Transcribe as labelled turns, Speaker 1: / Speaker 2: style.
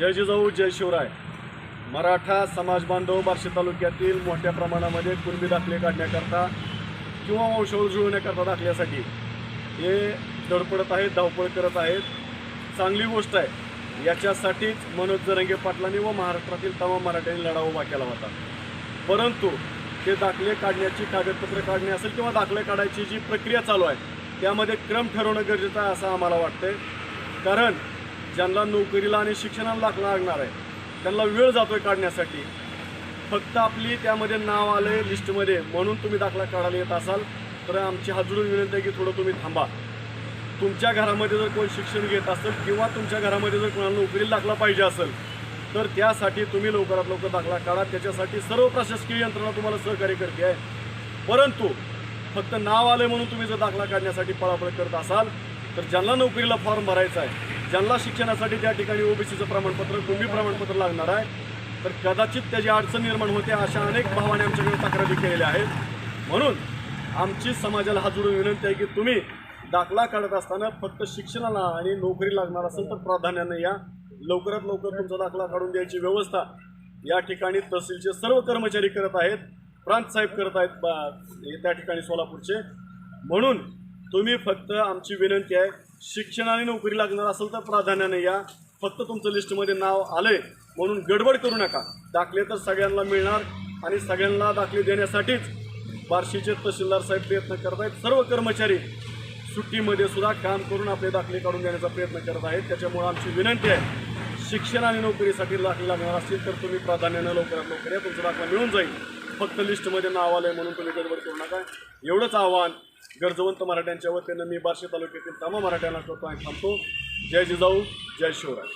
Speaker 1: जय जिजाऊ जय शिवराय. मराठा समाज बांधव बार्शी तालुक्यातील मोठ्या प्रमाणामध्ये कुणबी दाखले काढण्याकरता किंवा औषध जुळवण्याकरता दाखल्यासाठी हे धडपडत आहेत धावपळ करत आहेत. चांगली गोष्ट आहे. याच्यासाठीच मनोज जरंगे पाटलांनी व महाराष्ट्रातील तमाम मराठ्यांनी लढा उभा केला होता. परंतु ते दाखले काढण्याची कागदपत्र काढणे असेल किंवा दाखले काढायची जी प्रक्रिया चालू आहे त्यामध्ये क्रम ठरवणं गरजेचं आहे असं आम्हाला वाटतंय. कारण ज्यांना नोकरीला आणि शिक्षणाला दाखला लागणार आहे त्यांना वेळ जातो आहे काढण्यासाठी. फक्त आपली त्यामध्ये नाव आले लिस्टमध्ये म्हणून तुम्ही दाखला काढायला येत असाल तर आमची हात विनंती आहे की थोडं तुम्ही थांबा. तुमच्या घरामध्ये जर कोण शिक्षण घेत असेल किंवा तुमच्या घरामध्ये जर कोणाला नोकरीला दाखला पाहिजे असेल तर त्यासाठी तुम्ही लवकरात लवकर दाखला काढा. त्याच्यासाठी सर्व प्रशासकीय यंत्रणा तुम्हाला सहकार्य करते आहे. परंतु फक्त नाव आलं म्हणून तुम्ही जर दाखला काढण्यासाठी पळापळ करत असाल तर ज्यांना नोकरीला फॉर्म भरायचा आहे ज्यांना शिक्षणासाठी त्या ठिकाणी ओबीसीचं प्रमाणपत्र कुंभी प्रमाणपत्र लागणार आहे तर कदाचित त्याची अडचण निर्माण होते अशा अनेक भावाने आमच्याकडे तक्रारी केलेल्या आहेत. म्हणून आमची समाजाला हात जोडून विनंती आहे की तुम्ही दाखला काढत असताना फक्त शिक्षणाला आणि नोकरी लागणार असेल तर प्राधान्याने या. लवकरात लवकर तुमचा दाखला काढून द्यायची व्यवस्था या ठिकाणी तहसीलचे सर्व कर्मचारी करत आहेत प्रांत साहेब करत आहेत बा- त्या ठिकाणी सोलापूरचे. म्हणून तुम्ही फक्त आमची विनंती आहे शिक्षण आणि नोकरी लागणार असेल तर प्राधान्याने या. फक्त तुमचं लिस्टमध्ये नाव आलंय म्हणून गडबड करू नका. दाखले तर सगळ्यांना मिळणार आणि सगळ्यांना दाखले देण्यासाठीच बार्शीचे तहसीलदार साहेब प्रयत्न करत आहेत सर्व कर्मचारी सुट्टीमध्ये सुद्धा काम करून आपले दाखले काढून देण्याचा प्रयत्न करत आहेत. त्याच्यामुळे आमची विनंती आहे शिक्षण आणि नोकरीसाठी दाखले लागणार असतील तर तुम्ही प्राधान्यानं लवकरात लवकर या. तुमचा दाखला मिळून जाईल. फक्त लिस्टमध्ये नाव आलं आहे म्हणून तुम्ही गडबड करू नका. एवढंच आव्हान गरजवंत मराठ्यांच्या वतीनं मी बार्शी तालुक्यातील तमाम मराठ्यांना करतो आणि थांबतो. जय जिजाऊ जय शिवराय.